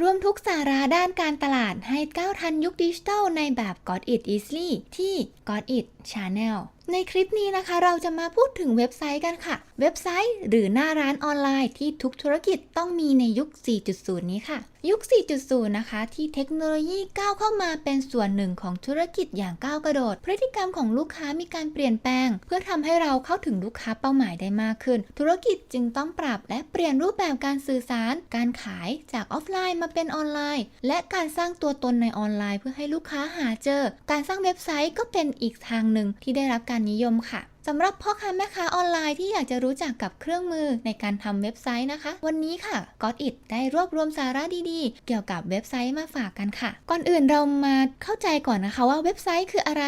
รวมทุกสาระด้านการตลาดให้ก้าวทันยุคดิจิทัลในแบบ God It Easily ที่ God It Channel ในคลิปนี้นะคะเราจะมาพูดถึงเว็บไซต์กันค่ะ เว็บไซต์หรือหน้าร้านออนไลน์ที่ทุกธุรกิจต้องมีในยุค 4.0 นี้ค่ะ ยุค 4.0 นะคะ ที่เทคโนโลยีก้าวเข้ามาเป็นส่วนหนึ่งของธุรกิจอย่างก้าวกระโดด พฤติกรรมของลูกค้ามีการเปลี่ยนแปลง เพื่อทำให้เราเข้าถึงลูกค้าเป้าหมายได้มากขึ้น ธุรกิจจึงต้องปรับและเปลี่ยนรูปแบบการสื่อสาร การขายจากออฟไลน์มาเป็นออนไลน์ และการสร้างตัวตนในออนไลน์ เพื่อให้ลูกค้าหาเจอ การสร้างเว็บไซต์ก็เป็นอีกทางหนึ่งที่ได้รับการนิยมค่ะสำหรับพ่อค้าแม่ค้าออนไลน์ที่อยากจะรู้จักกับเครื่องมือในการทำเว็บไซต์นะคะ วันนี้ค่ะ Got It ได้รวบรวมสาระดีๆ เกี่ยวกับเว็บไซต์มาฝากกันค่ะ ก่อนอื่นเรามาเข้าใจก่อนนะคะว่าเว็บไซต์คืออะไร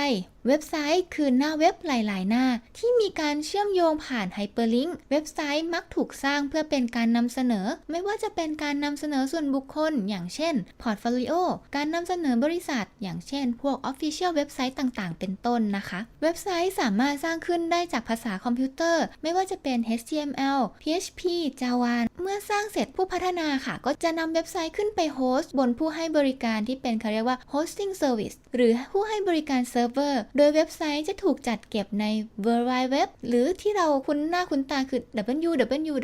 เว็บไซต์คือหน้าเว็บหลาย ๆ หน้า ที่มีการเชื่อมโยงผ่านไฮเปอร์ลิงก์เว็บไซต์มักถูกสร้างเพื่อเป็นการนำเสนอ ไม่ว่าจะเป็นการนำเสนอส่วนบุคคล อย่างเช่นพอร์ตโฟลิโอการนำเสนอบริษัท อย่างเช่น พวก Official เว็บไซต์ต่าง ๆ เป็นต้นนะคะ เว็บไซต์สามารถสร้างขึ้นได้จากภาษาคอมพิวเตอร์ ไม่ว่าจะเป็น HTML PHP Java เมื่อสร้างเสร็จผู้พัฒนาค่ะ ก็จะนำเว็บไซต์ขึ้นไปโฮสต์บนผู้ให้บริการที่เป็นเขาเรียกว่า hosting service หรือผู้ให้บริการเซิร์ฟเวอร์โดยเว็บไซต์จะถูกจัดเก็บใน World Wide Web หรือที่เราคุ้นหน้าคุ้นตาคือ www.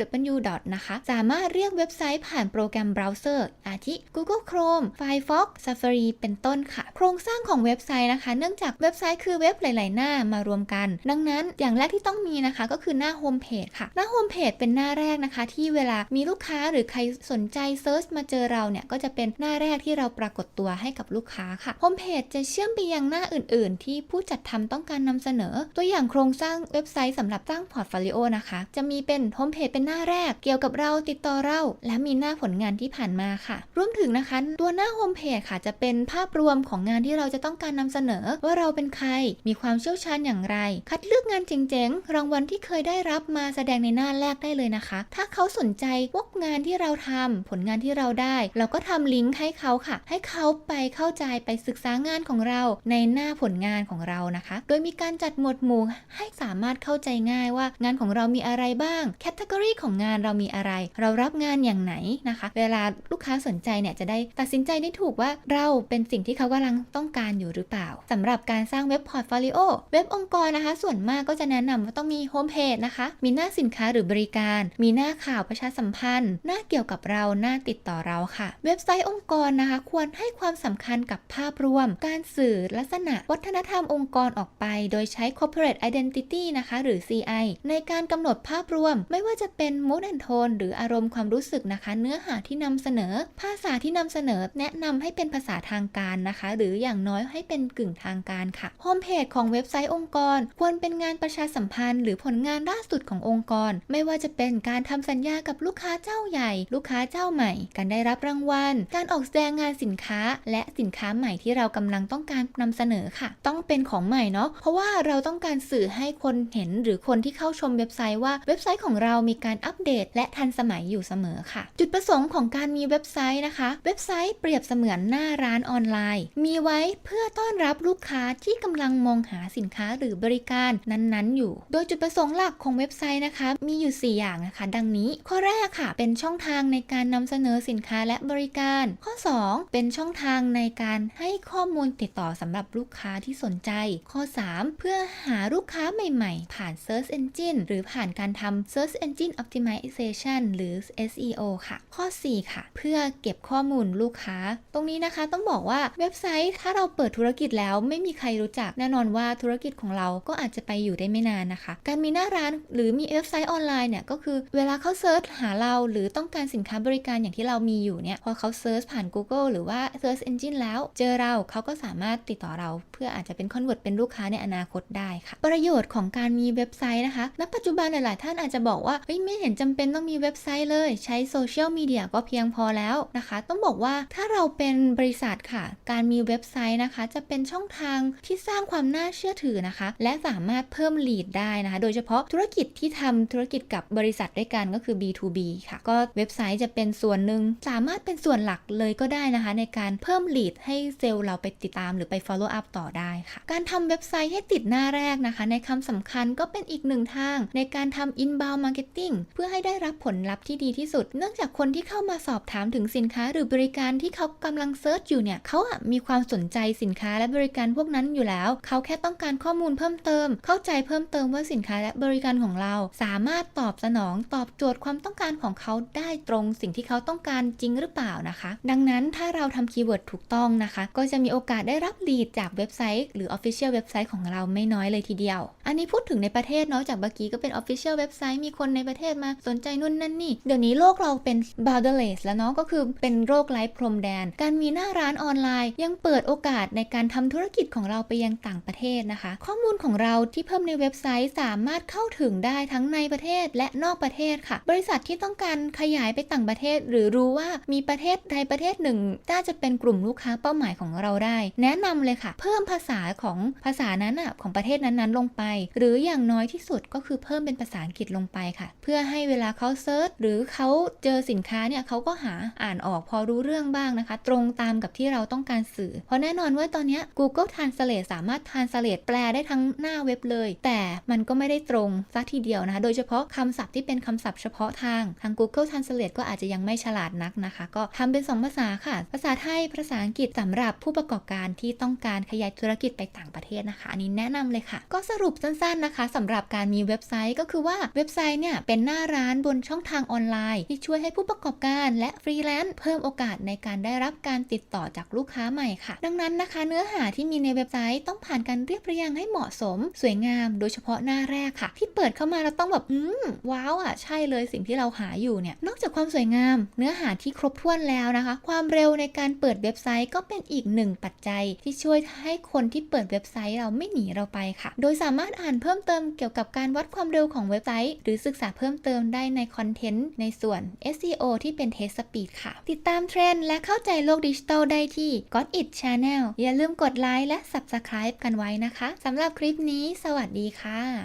นะคะ สามารถเรียกเว็บไซต์ผ่านโปรแกรมเบราว์เซอร์ อาทิ Google Chrome Firefox Safari เป็นต้นค่ะ โครงสร้างของเว็บไซต์นะคะ เนื่องจากเว็บไซต์คือเว็บหลาย ๆ หน้ามารวมกัน ดังนั้นอย่างแรกที่ต้องมีนะคะก็คือหน้าโฮมเพจค่ะ หน้าโฮมเพจเป็นหน้าแรกนะคะ ที่เวลามีลูกค้าหรือใครสนใจเซิร์ชมาเจอเราเนี่ยก็จะเป็นหน้าแรกที่เราปรากฏตัวให้กับลูกค้าค่ะโฮมเพจจะเชื่อมไปยังหน้าอื่น ๆ ที่ผูู้้จัดทำต้องการนำเสนอ ตัวอย่างโครงสร้างเว็บไซต์สำหรับสร้างพอร์ตโฟลิโอนะคะ จะมีเป็นโฮมเพจเป็นหน้าแรก เกี่ยวกับเราติดต่อเรา และมีหน้าผลงานที่ผ่านมาค่ะ รวมถึงนะคะ ตัวหน้าโฮมเพจค่ะจะเป็นภาพรวมของงานที่เราจะต้องการนำเสนอ ว่าเราเป็นใคร มีความเชี่ยวชาญอย่างไร คัดเลือกงานเจ๋งๆรางวัลที่เคยได้รับมาแสดงในหน้าแรกได้เลยนะคะ ถ้าเขาสนใจพวกงานที่เราทำผลงานที่เราได้ เราก็ทำลิงก์ให้เขาค่ะ ให้เขาไปเข้าใจไปศึกษางานของเราในหน้าผลงานของเรานะคะ โดยมีการจัดหมวดหมู่ให้สามารถเข้าใจง่ายว่างานของเรามีอะไรบ้างแคตตากรีของงานเรามีอะไร เรารับงานอย่างไหนนะคะ เวลาลูกค้าสนใจเนี่ยจะได้ตัดสินใจได้ถูกว่าเราเป็นสิ่งที่เขากำลังต้องการอยู่หรือเปล่าสำหรับการสร้างเว็บพอร์ตโฟลิโอเว็บองค์กรนะคะ ส่วนมากก็จะแนะนำว่าต้องมีโฮมเพจนะคะ มีหน้าสินค้าหรือบริการ มีหน้าข่าวประชาสัมพันธ์ หน้าเกี่ยวกับเราหน้าติดต่อเราค่ะ เว็บไซต์องค์กรนะคะ ควรให้ความสำคัญกับภาพรวม การสื่อลักษณะ วัฒนธรรมองค์องค์กรออกไป โดยใช้ corporate identity นะคะ หรือ CI ในการกำหนดภาพรวม ไม่ว่าจะเป็น mood and tone หรืออารมณ์ความรู้สึกนะคะ เนื้อหาที่นำเสนอ ภาษาที่นำเสนอ แนะนำให้เป็นภาษาทางการนะคะ หรืออย่างน้อยให้เป็นกึ่งทางการค่ะโฮมเพจของเว็บไซต์องค์กร ควรเป็นงานประชาสัมพันธ์ หรือผลงานล่าสุดขององค์กร ไม่ว่าจะเป็นการทำสัญญากับลูกค้าเจ้าใหญ่ ลูกค้าเจ้าใหม่ การได้รับรางวัล การออกแสดงงานสินค้า และสินค้าใหม่ที่เรากำลังต้องการนำเสนอค่ะ ต้องเป็นของใหม่เนาะเพราะว่าเราต้องการสื่อให้คนเห็นหรือคนที่เข้าชมเว็บไซต์ว่าเว็บไซต์ของเรามีการอัปเดต และทันสมัยอยู่เสมอค่ะ จุดประสงค์ของการมีเว็บไซต์นะคะ เว็บไซต์เปรียบเสมือนหน้าร้านออนไลน์ มีไว้เพื่อต้อนรับลูกค้าที่กำลังมองหาสินค้าหรือบริการนั้นๆ อยู่ โดยจุดประสงค์หลักของเว็บไซต์นะคะ มีอยู่ 4 อย่างนะคะ ดังนี้ ข้อแรกค่ะ เป็นช่องทางในการนำเสนอสินค้าและบริการ ข้อ 2 เป็นช่องทางในการให้ข้อมูลติดต่อสำหรับลูกค้าที่สนใจข้อ 3 เพื่อหาลูกค้าใหม่ๆ ผ่าน Search Engine หรือผ่านการทำ Search Engine Optimization หรือ SEO ค่ะ ข้อ 4 ค่ะ เพื่อเก็บข้อมูลลูกค้า ตรงนี้นะคะต้องบอกว่าเว็บไซต์ถ้าเราเปิดธุรกิจแล้วไม่มีใครรู้จักแน่นอนว่าธุรกิจของเราก็อาจจะไปอยู่ได้ไม่นานนะคะ การมีหน้าร้านหรือมีเว็บไซต์ออนไลน์เนี่ยก็คือเวลาเขาเซิร์ชหาเราหรือต้องการสินค้าบริการอย่างที่เรามีอยู่เนี่ยพอเขาเซิร์ชผ่าน Google หรือว่า Search Engine แล้ว เจอเราเขาก็สามารถติดต่อเราเพื่ออาจจะเป็นคอนเวิร์ตเป็นลูกค้าในอนาคตได้ค่ะ ประโยชน์ของการมีเว็บไซต์นะคะณปัจจุบันหลาย ๆ ท่านอาจจะบอกว่าเฮ้ยไม่เห็นจำเป็นต้องมีเว็บไซต์เลย ใช้โซเชียลมีเดียก็เพียงพอแล้วนะคะ ต้องบอกว่าถ้าเราเป็นบริษัทค่ะ การมีเว็บไซต์นะคะ จะเป็นช่องทางที่สร้างความน่าเชื่อถือนะคะ และสามารถเพิ่มลีดได้นะคะ โดยเฉพาะธุรกิจที่ทำธุรกิจกับบริษัทด้วยกันก็คือ B2B ค่ะ ก็เว็บไซต์จะเป็นส่วนหนึ่งสามารถเป็นส่วนหลักเลยก็ได้นะคะ ในการเพิ่มลีดให้เซลล์เราไปติดตามหรือไป follow up ต่อได้ค่ะการทำเว็บไซต์ให้ติดหน้าแรกนะคะ ในคำสำคัญก็เป็นอีกหนึ่งทาง ในการทำ inbound marketing เพื่อให้ได้รับผลลัพธ์ที่ดีที่สุด เนื่องจากคนที่เข้ามาสอบถามถึงสินค้าหรือบริการที่เขากำลังเซิร์ชอยู่เนี่ยเขาอะมีความสนใจสินค้าและบริการพวกนั้นอยู่แล้ว เขาแค่ต้องการข้อมูลเพิ่มเติม เข้าใจเพิ่มเติมว่าสินค้าและบริการของเรา สามารถตอบสนองตอบโจทย์ความต้องการของเขาได้ตรงสิ่งที่เขาต้องการจริงหรือเปล่านะคะ ดังนั้นถ้าเราทำคีย์เวิร์ดถูกต้องนะคะ ก็จะมีโอกาสได้รับลีดจากเว็บไซต์หรือ Official เว็บไซต์ของเราไม่น้อยเลยทีเดียว อันนี้พูดถึงในประเทศเนาะจากเมื่อกี้ก็เป็น Official เว็บไซต์มีคนในประเทศมาสนใจนู่นนั่นนี่ เดี๋ยวนี้โลกเราเป็น borderless แล้วเนาะก็คือเป็นโรคไร้พรมแดน การมีหน้าร้านออนไลน์ ยังเปิดโอกาสในการทำธุรกิจของเราไปยังต่างประเทศนะคะ ข้อมูลของเราที่เพิ่มในเว็บไซต์สามารถเข้าถึงได้ทั้งในประเทศและนอกประเทศค่ะ บริษัทที่ต้องการขยายไปต่างประเทศ หรือรู้ว่ามีประเทศใดประเทศหนึ่งน่าจะเป็นกลุ่มลูกค้าเป้าหมายของเราได้ แนะนำเลยค่ะ เพิ่มภาษาของภาษานั้นอะของประเทศนั้นๆ ลงไป หรืออย่างน้อยที่สุดก็คือเพิ่มเป็นภาษาอังกฤษลงไปค่ะ เพื่อให้เวลาเขาเซิร์ชหรือเขาเจอสินค้าเนี่ยเขาก็หาอ่านออกพอรู้เรื่องบ้างนะคะ ตรงตามกับที่เราต้องการสื่อ เพราะแน่นอนว่าตอนนี้ Google Translate สามารถ Translate แปลได้ทั้งหน้าเว็บเลย แต่มันก็ไม่ได้ตรงสักทีเดียวนะคะ โดยเฉพาะคำศัพท์ที่เป็นคำศัพท์เฉพาะทางทาง Google Translate ก็อาจจะยังไม่ฉลาดนักนะคะ ก็ทำเป็น 2 ภาษาค่ะ ภาษาไทยภาษาอังกฤษสำหรับผู้ประกอบการที่ต้องการขยายธุรกิจไปต่างประเทศนะคะ อันนี้แนะนำเลยค่ะ ก็สรุปสั้นๆนะคะสำหรับการมีเว็บไซต์ก็คือว่าเว็บไซต์เนี่ยเป็นหน้าร้านบนช่องทางออนไลน์ ที่ช่วยให้ผู้ประกอบการและฟรีแลนซ์เพิ่มโอกาสในการได้รับการติดต่อจากลูกค้าใหม่ค่ะ ดังนั้นนะคะ เนื้อหาที่มีในเว็บไซต์ต้องผ่านการเรียบเรียงให้เหมาะสม สวยงาม โดยเฉพาะหน้าแรกค่ะ ที่เปิดเข้ามาเราต้องแบบอืมว้าวอะใช่เลยสิ่งที่เราหาอยู่เนี่ยนอกจากความสวยงาม เนื้อหาที่ครบถ้วนแล้วนะคะ ความเร็วในการเปิดเว็บไซต์ก็เป็นอีกหนึ่งปัจจัยที่ช่วยให้คนที่เปิดเว็บไซต์เราไม่หนีเราไปค่ะ โดยสามารถอ่านเพิ่มเติมเกี่ยวกับการวัดความเร็วของเว็บไซต์ หรือศึกษาเพิ่มเติมได้ในคอนเทนต์ในส่วน SEO ที่เป็น Test Speed ค่ะ ติดตามเทรนด์และเข้าใจโลกดิจิทัลได้ที่ Godit Channel อย่าลืมกดไลค์และ Subscribe กันไว้นะคะสำหรับคลิปนี้ สวัสดีค่ะ